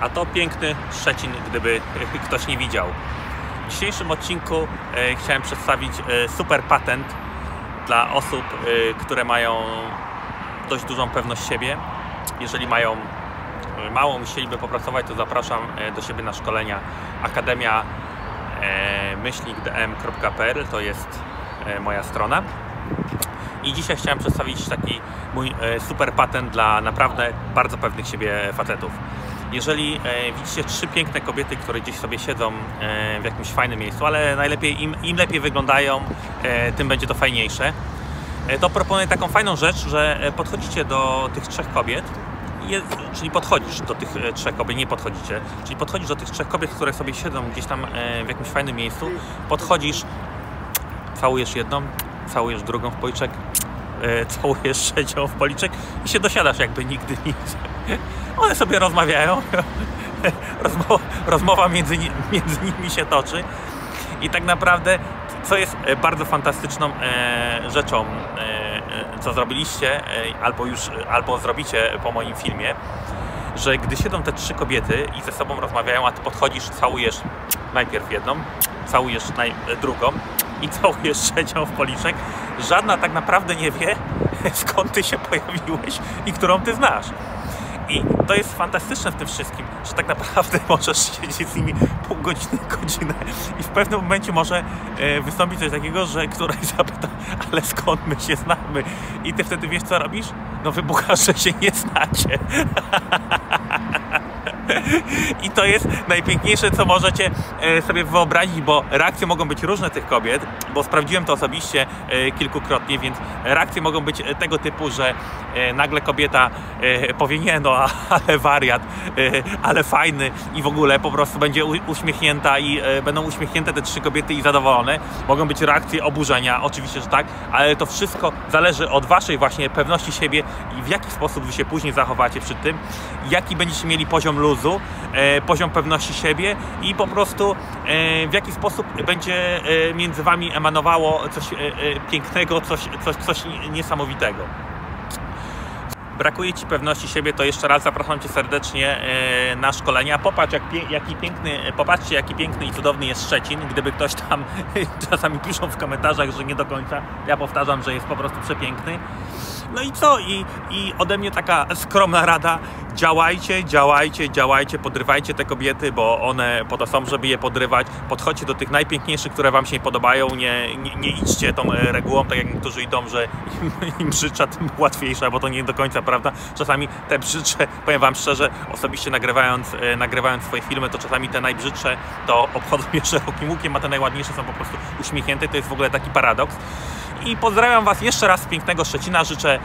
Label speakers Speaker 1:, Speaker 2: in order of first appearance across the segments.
Speaker 1: a to piękny Szczecin, gdyby ktoś nie widział. W dzisiejszym odcinku e, chciałem przedstawić e, super patent dla osób, e, które mają dość dużą pewność siebie. Jeżeli mają małą i chcieliby popracować, to zapraszam do siebie na szkolenia Akademia myślnikdm.pl to jest moja strona. I dzisiaj chciałem przedstawić taki mój super patent dla naprawdę bardzo pewnych siebie facetów. Jeżeli e, widzicie trzy piękne kobiety, które gdzieś sobie siedzą e, w jakimś fajnym miejscu, ale najlepiej im, im lepiej wyglądają, e, tym będzie to fajniejsze, to proponuję taką fajną rzecz, że podchodzicie do tych trzech kobiet, czyli podchodzisz do tych trzech kobiet, nie podchodzicie, czyli podchodzisz do tych trzech kobiet, które sobie siedzą gdzieś tam w jakimś fajnym miejscu, podchodzisz, całujesz jedną, całujesz drugą w policzek, całujesz trzecią w policzek i się dosiadasz jakby nigdy nic. One sobie rozmawiają, rozmowa, rozmowa między, między nimi się toczy i tak naprawdę co jest e, bardzo fantastyczną e, rzeczą, e, co zrobiliście albo już, albo zrobicie po moim filmie, że gdy siedzą te trzy kobiety i ze sobą rozmawiają, a ty podchodzisz, całujesz najpierw jedną, całujesz naj, drugą i całujesz trzecią w policzek, żadna tak naprawdę nie wie, skąd ty się pojawiłeś i którą ty znasz. I to jest fantastyczne w tym wszystkim, że tak naprawdę możesz siedzieć z nimi pół godziny, godzinę i w pewnym momencie może e, wystąpić coś takiego, że któraś zapyta, ale skąd my się znamy? I ty wtedy wiesz co robisz? No wybuchasz, że się nie znacie. I to jest najpiękniejsze, co możecie e, sobie wyobrazić, bo reakcje mogą być różne tych kobiet, bo sprawdziłem to osobiście e, kilkukrotnie, więc reakcje mogą być e, tego typu, że nagle kobieta powie nie no, ale wariat, ale fajny i w ogóle po prostu będzie uśmiechnięta i będą uśmiechnięte te trzy kobiety i zadowolone. Mogą być reakcje oburzenia, oczywiście, że tak, ale to wszystko zależy od waszej właśnie pewności siebie i w jaki sposób wy się później zachowacie przy tym, jaki będziecie mieli poziom luzu, e, poziom pewności siebie i po prostu e, w jaki sposób będzie e, między wami emanowało coś pięknego, coś, coś, coś niesamowitego. Brakuje Ci pewności siebie, to jeszcze raz zapraszam Cię serdecznie na szkolenia. Popatrz, jak pie, jaki piękny, popatrzcie, jaki piękny i cudowny jest Szczecin. Gdyby ktoś tam czasami piszą w komentarzach, że nie do końca, ja powtarzam, że jest po prostu przepiękny. No i co? I, I ode mnie taka skromna rada. Działajcie, działajcie, działajcie, podrywajcie te kobiety, bo one po to są, żeby je podrywać. Podchodźcie do tych najpiękniejszych, które Wam się nie podobają. Nie, nie, nie idźcie tą e, regułą, tak jak niektórzy idą, że im, im brzydsza, tym łatwiejsza, bo to nie do końca prawda. Czasami te brzydsze, powiem Wam szczerze, osobiście nagrywając, e, nagrywając swoje filmy, to czasami te najbrzydsze to obchodzą je szerokim łukiem, a te najładniejsze są po prostu uśmiechnięte. To jest w ogóle taki paradoks. I pozdrawiam Was jeszcze raz z pięknego Szczecina. Życzę e,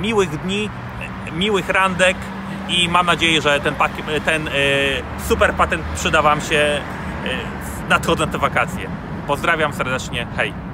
Speaker 1: miłych dni, miłych randek i mam nadzieję, że ten, ten e, super patent przyda Wam się e, w nadchodzące wakacje. Pozdrawiam serdecznie, hej!